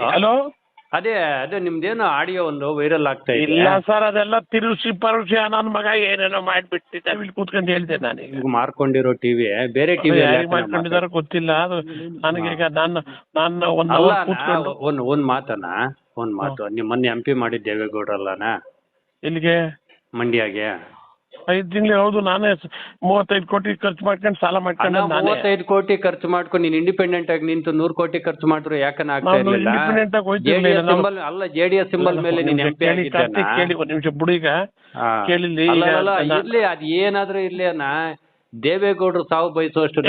Hello? ಅದೇ ಅದೇ ನಿಮ್ದೇನು ಆಡಿಯೋ ಒಂದು ವೈರಲ್ ಆಗ್ತಾ ಇದೆ. ಇಲ್ಲ ಸರ್ ಅದೆಲ್ಲ ತಿರುಸಿ ಪರುಸಿ ನನ್ನ ಮಗ ಏನೇನೋ ಮಾಡ್ಬಿಟ್ಟಿದ್ದೆ. ಇಲ್ಲಿ ಕೂತ್ಕೊಂಡು ಹೇಳ್ತೇನೆ ನಾನು ಈಗ ಮಾರ್ಕೊಂಡಿರೋ ಟಿವಿ ಬೇರೆ ಟಿವಿ ಮಾಡ್ಕೊಂಡಿದಾರ ಗೊತ್ತಿಲ್ಲ. ಅದು ನನಗೆ ಈಗ ನಾನು ನಾನು ಒಂದು ಒಂದು ಅವರ್ ಕೂತ್ಕೊಂಡು ಒಂದ್ ಒಂದ್ ಮಾತನ ಒಂದ್ ಮಾತು. ನಿಮ್ ಮೊನ್ನೆ ಎಂ ಪಿ ಮಾಡಿದ್ ದೇವೇಗೌಡ್ರಲ್ಲನ? ಇಲ್ಲಿಗೆ ಮಂಡ್ಯಗೆ. ಐದು ತಿಂಗಳು ಹೌದು ನಾನೇ ಮೂವತ್ತೈದು ಕೋಟಿ ಖರ್ಚು ಮಾಡ್ಕೊಂಡು ಸಾಲ ಮಾಡ್ಕೊಂಡು ನಾನೇ. ಮೂವತ್ತೈದು ಕೋಟಿ ಖರ್ಚು ಮಾಡ್ಕೊಂಡು ನೀನ್ ಇಂಡಿಪೆಂಡೆಂಟ್ ಆಗಿ ನಿಂತು ನೂರ್ ಕೋಟಿ ಖರ್ಚು ಮಾಡಿದ್ರು ಯಾಕನ ಆಗ್ತಾ ನಾನು ಇರ್ಲಿಲ್ಲ? independent ಆಗಿ ಹೋಯ್ತಿರ್ಲಿಲ್ಲ. ಸಿಂಬಲ್ ಅಲ್ಲ ಜೆಡಿಎಸ್ ಸಿಂಬಲ್ ಮೇಲೆ ನೀನ್ ಎಂ ಪಿ ಕೇಳಿ ಕಾರ್ತಿಕ್ ಕೇಳಿ ಒಂದು ನಿಮಿಷ ಬುಡಿಗ ಕೇಳಿಲ್ಲಿ ಈಗ ಇರ್ಲಿ ಅದ್ ಏನಾದ್ರೂ ಇರ್ಲಿ ಅಣ್ಣ. ದೇವೇಗೌಡರು ಸಾವು ಬಯಸುವಷ್ಟು.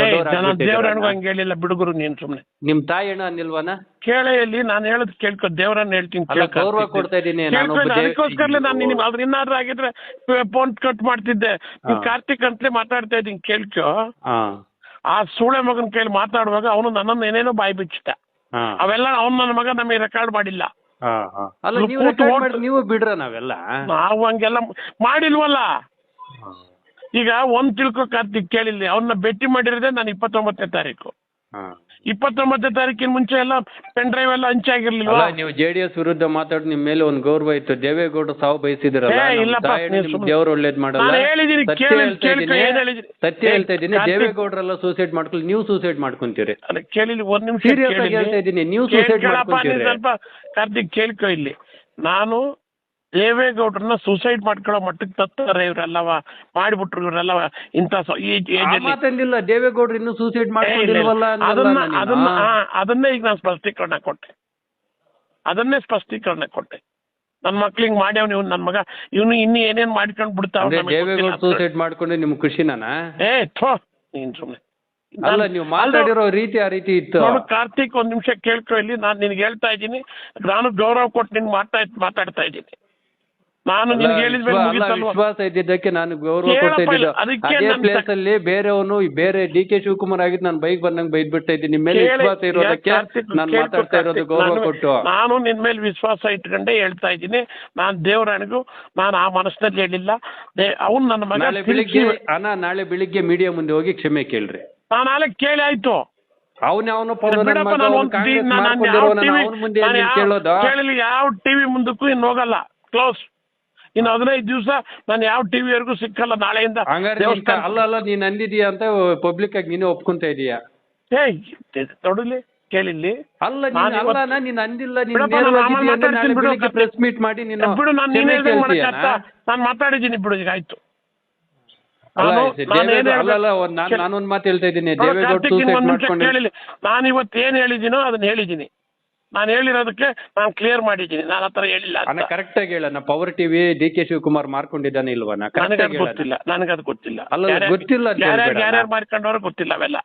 ಹಂಗೆ ಹೇಳಿಲ್ಲ. ಬಿಡುಗರು ನೀನ್ ಸುಮ್ನೆ. ನಿಮ್ ತಾಯಿ ಅಣ್ಣ ಅನ್ನಿಲ್ವಾನ ಕೇಳೇ ಇಲ್ಲಿ ನಾನು ಹೇಳದ್ ಕೇಳ್ಕೊ ದೇವರನ್ನ ಹೇಳ್ತೀನಿ ಗೌರವ. ಕೊಡ್ತಾ ಇದ್ದೀನಿ ಅದಕ್ಕೋಸ್ಕರಲೇ ನಾನು ಅದ್ರ ಇನ್ನಾದ್ರೂ ಆಗಿದ್ರೆ ಫೋನ್ ಕಟ್ ಮಾಡ್ತಿದ್ದೆ. ಕಾರ್ತಿಕ್ ಅಂತಲೇ ಮಾತಾಡ್ತಾ ಇದ್ದೀನಿ ಕೇಳ್ಕೊ. ಆ ಸೂಳೆ ಮಗನ ಕೇಳಿ ಮಾತಾಡುವಾಗ ಅವನು ನನ್ನನ್ನು ಏನೇನೋ ಬಾಯಿ ಬಿಚ್ಚಿಟ್ಟ. ಅವೆಲ್ಲ ಅವ್ನು ನನ್ನ ಮಗ ನಮಗೆ ರೆಕಾರ್ಡ್ ಮಾಡಿಲ್ಲ. ಅಲ್ಲ ನೀವು ಬಿಡ್ರ ನಾವೆಲ್ಲ? ನಾವು ಹಂಗೆಲ್ಲ ಮಾಡಿಲ್ವಲ್ಲ? ಈಗ ಒಂದ್ ತಿಳ್ಕೊ ಕಾರ್ತಿಕ್ ಕೇಳಿಲ್ಲ. ಅವ್ರನ್ನ ಭೇಟಿ ಮಾಡಿರೋದೇ ನಾನು ಇಪ್ಪತ್ತೊಂಬತ್ತನೇ ತಾರೀಕು. ಇಪ್ಪತ್ತೊಂಬತ್ತನೇ ತಾರೀಕಿನ ಮುಂಚೆ ಎಲ್ಲ ಪೆನ್ ಡ್ರೈವ್ ಎಲ್ಲ ಹಂಚಾಗಿರ್ಲಿಲ್ವಾ ಅಲ್ಲ ನೀವು ಜೆಡಿಎಸ್ ವಿರುದ್ಧ ಮಾತಾಡಿ ನಿಮ್ ಮೇಲೆ ಒಂದು ಗೌರವ ಇತ್ತು. ದೇವೇಗೌಡ ಸಾವು ಬಯಸಿದಿರಲ್ಲ. ಏ, ಇಲ್ಲಪ್ಪ, ನೀವು ಸುಮ್ನೆ- ದೇವ್ರು ಒಳ್ಳೇದ್ ಮಾಡಲ್ಲ. ನಾನು ಹೇಳಿದೀನಿ, ಸತ್ಯ ಕೇಳಿ- ಹೇಳ್ತಾ ಕೇಳ್ಕೊ, ಇದ್ದೀನಿ. ಏನ್ ಹೇಳಿದೀನಿ? ಸತ್ಯ ಏ, ಹೇಳ್ತಾ ಇದ್ದೀನಿ. ಕಾರ್ತಿಕ್- ದೇವೇಗೌಡರೆಲ್ಲ ಸೂಸೈಡ್ ಮಾಡ್ಕೊಳ್ಳಿ. ನೀವು ಸೂಸೈಡ್ ಮಾಡ್ಕೊಂತೀರಿ. ಅಲ್ಲ ಕೇಳಿಲಿ ಒಂದ್ ನಿಮಿಷ Serious ಆಗಿ ಹೇಳ್ತಾ ಇದ್ದೀನಿ, ನೀವು suicide ಮಾಡ್ಕೊಂತೀರಿ. ಸ್ವಲ್ಪ ಕಾರ್ತಿಕ್ ಕೇಳ್ಕೊ ಇಲ್ಲಿ. ನಾನು ದೇವೇಗೌಡ್ರನ್ನ ಸೂಸೈಡ್ ಮಾಡ್ಕೊಳ್ಳೋ ಮಟ್ಟಕ್ಕೆ ತತ್ತಾರೆ ಇವರೆಲ್ಲವ ಮಾಡಿಬಿಟ್ರು ಇವರೆಲ್ಲವ ಇಂಥ ಮಾತಂದಿಲ್ಲ ದೇವೇಗೌಡರು ಇನ್ನು ಸೂಸೈಡ್. ಮಾಡ್ಕೊಂಡಿಲ್ವಲ್ಲ ಅದನ್ನ ಅದನ್ನ ಅದನ್ನೇ ಈಗ ನಾನು ಸ್ಪಷ್ಟೀಕರಣ ಕೊಟ್ಟೆ. ಅದನ್ನೇ ಸ್ಪಷ್ಟೀಕರಣ ಕೊಟ್ಟೆ. ನನ್ನ ಮಕ್ಳಿಗೆ ಮಾಡ್ಯಾವ ನೀವು ನನ್ನ ಮಗ ಇವನು ಇನ್ನು ಏನೇನ್ ಮಾಡ್ಕೊಂಡು ಬಿಡ್ತಾವ ದೇವೇಗೌಡ ಸೂಸೈಡ್ ಮಾಡ್ಕೊಂಡು ನಿಮ್ ಖುಷಿನಾನ? ಏ ಥೋ ನೀನ್ ಸುಮ್ಮನೆ ಅಲ್ಲ ನೀವು ಮಾತಾಡಿರೋ ರೀತಿ ಆ ರೀತಿ ಇತ್ತು. ನೋಡು ಕಾರ್ತಿಕ್ ಒಂದ್ ನಿಮಿಷ ಕೇಳ್ಕೊ ಇಲ್ಲಿ ನಾನು ನಿನ್ಗೆ ಹೇಳ್ತಾ ಇದ್ದೀನಿ. ನಾನು ಗೌರವ ಕೊಟ್ಟು ನಿನ್ಗೆ ಮಾತಾ ಮಾತಾಡ್ತಾ ಇದ್ದೀನಿ. ನಾನು ನಿನ್ಗೆ ಅಲ್ಲ, ಮುಗಿತಲ್ವಾ? ವಿಶ್ವಾಸ ಇದ್ದಿದ್ದಕ್ಕೆ ನಾನು ಗೌರವ ಕೊಡ್ತಾ ಇದ್ದಿದ್ದು. ಅದಕ್ಕೆ ಅದೇ ನನ್ ಪ್ಲೇಸ್ ಅಲ್ಲಿ ಬೇರೆಯವನು ಬೇರೆ ಡಿ ಕೆ ಶಿವಕುಮಾರ್ ಆಗಿದ್ದು ನಾನು ಬೈಕ್ ಬಂದಂಗ್ ಬೈದ್ ಬಿಡ್ತಾ ಇದ್ದೀನಿ. ನಿಮ್ಮ ಮೇಲೆ ಕೇಳಿ- ವಿಶ್ವಾಸ ಇರೋದಕ್ಕೆ ಕಾರ್ತಿಕ್, ನಾನು ಕೇಳ್ಕೊ ಮಾತಾಡ್ತಾ ಇರೋದು ಕಾರ್ತಿಕ್, ಗೌರವ ನಾನು- ಕೊಟ್ಟು. ನಾನು ನಿನ್ ಮೇಲೆ ವಿಶ್ವಾಸ ಇಟ್ಕೊಂಡೆ ಹೇಳ್ತಾ ಇದ್ದೀನಿ. ನಾನು ದೇವರಾಣಿಗೂ ನಾನು ಆ ಮನಸ್ಸಿನಲ್ಲಿ ಹೇಳಿಲ್ಲ. ಅವನು ನನ್ನ ಮಗ ನಾಳೆ ಬೆಳಿಗ್ಗೆ ತಿರ್ಗಿ- ಅಣ್ಣ ನಾಳೆ ಬೆಳಿಗ್ಗೆ ಮೀಡಿಯಾ ಮುಂದೆ ಹೋಗಿ ಕ್ಷಮೆ ಕೇಳ್ರಿ. ನಾನು ನಾಳೆ ಕೇಳಿ ಆಯ್ತು. ಬಿಡಪ್ಪ, ನಾನು ಕಾಂಗ್ರೆಸ್ ಮಾಡ್ಕೊಂಡಿರೋನ ಅವನ ಮುಂದೆ ಏನ್ ಕೇಳೋದು? ಯಾವ ಟಿವಿ ಮುಂದಕ್ಕೂ ಇನ್ನು ಹೋಗಲ್ಲ. ಕ್ಲೋಸ್ ಇನ್ನು ಹದಿನೈದು ದಿವಸ ನಾನು ಯಾವ ಟಿವಿವರೆಗೂ ಸಿಕ್ಕಲ್ಲ ನಾಳೆಯಿಂದ. ಹಂಗಾರೆ ನೀನ್ ಅಲ್ಲ ಅಲ್ಲ ನೀನ್ ಅಂದಿದೀಯ ಅಂತ ಪಬ್ಲಿಕ್ ಆಗಿ ನೀನು ಒಪ್ಕೊಂತ ಇದೀಯ? ಏ ತೊಡಲಿ ಕೇಳಿಲ್ಲಿ. ಅಲ್ಲ ನೀನ್ ನಾನು ಅಲ್ಲ ನೀನ್ ಅಂದಿಲ್ಲ ನೀನ್ ಬಿಡಪ್ಪ, ನಾನು ಆಮೇಲೆ ಇದೀಯ ಅಂದ್ರೆ ನಾಳೆ ಮಾತಾಡ್ತೀನಿ ಬಿಡು. ಪ್ರೆಸ್ ಮೀಟ್ ಮಾಡಿ ನೀನು ಬಿಡು ನಾನು ಕ್ಷಮೆ ಮಾತಾಡಿದ್ದೀನಿ ಬಿಡು ಈಗ ಆಯ್ತು. ಅಲ್ಲ ನಾನು- ನಾನು ಏನ್ ಅಲ್ಲ ಅಲ್ಲ ಹೇಳ್ದೆ- ಒಂದ್ ನಾನ್ ಕೇಳಿ- ನಾನೊಂದ್ ಮಾತು ಹೇಳ್ತಾ ಇದ್ದೀನಿ. ನೋಡು, ದೇವೇಗೌಡ ಕಾರ್ತಿಕ್, ಇನ್ನು ಸೂಸೈಡ್ ಒಂದ್ ನಿಮಿಷ ಮಾಡ್ಕೊಂಡು ಕೇಳಿಲ್ಲ. ನಾನು ಇವತ್ತು ಏನ್ ಹೇಳಿದ್ದೀನೋ ಅದನ್ನ ಹೇಳಿದ್ದೀನಿ. ನಾನು ಹೇಳಿರೋದಕ್ಕೆ ನಾನು ಕ್ಲಿಯರ್ ಮಾಡಿದ್ದೀನಿ. ನಾನು ಆ ಥರ ಹೇಳಿಲ್ಲ ಅಣ್ಣ ಅಂತ ಕರೆಕ್ಟ್ ಆಗಿ ಹೇಳಣ್ಣ. Power TV D K Shivakumar ಮಾರ್ಕೊಂಡಿದ್ದಾನೆ ಇಲ್ವಾ ಕರೆಕ್ಟ್ ನನಗದು ಆಗಿ ಹೇಳಣ್ಣ. ಗೊತ್ತಿಲ್ಲ. ನನಗದು ಗೊತ್ತಿಲ್ಲ. ಅಲ್ಲ, ಯಾರ್ಯಾರು- ಗೊತ್ತಿಲ್ಲ ಅಂತ ಯಾರ್ಯಾರು ಹೇಳ್ಬೇಡ ಯಾರ್ಯಾರು ಅಣ್ಣ. ಮಾಡ್ಕೊಂಡವ್ರು ಗೊತ್ತಿಲ್ಲ ಅವೆಲ್ಲ.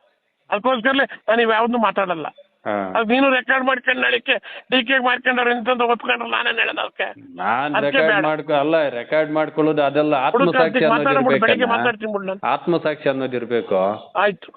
ಅದಕ್ಕೋಸ್ಕರಲೇ ನಾನು ಇವ್ಯಾವ್ದು ಮಾತಾಡಲ್ಲ. ಹಾ. ಅದು ನೀನು ರೆಕಾರ್ಡ್ ಮಾಡ್ಕೊಂಡು ನಳಿಕೆ ಡಿ ಕೆ ಮಾಡ್ಕೊಂಡವ್ರು ಇಂತಂದು ಒಪ್ಕೊಂಡ್ರೆ ನಾನೇ ಹೇಳೋದು ಅದಕ್ಕೆ? ನಾನ್ ಅದಕ್ಕೆ ರೆಕಾರ್ಡ್ ಬೇಡ. ಮಾಡ್ಕೊ ಅಲ್ಲ ರೆಕಾರ್ಡ್ ಮಾಡ್ಕೊಳ್ಳೋದು ಅದೆಲ್ಲ ಆತ್ಮಸಾಕ್ಷಿ ಬೆಳಿಗ್ಗೆ ಅನ್ನೋದಿರ್ಬೇಕಣ್ಣ ಮಾತಾಡ್ತೀನಿ ಬಿಡು ನಾನು. ಆತ್ಮಸಾಕ್ಷಿ ಅನ್ನೋದಿರ್ಬೇಕು. ಆಯ್ತು.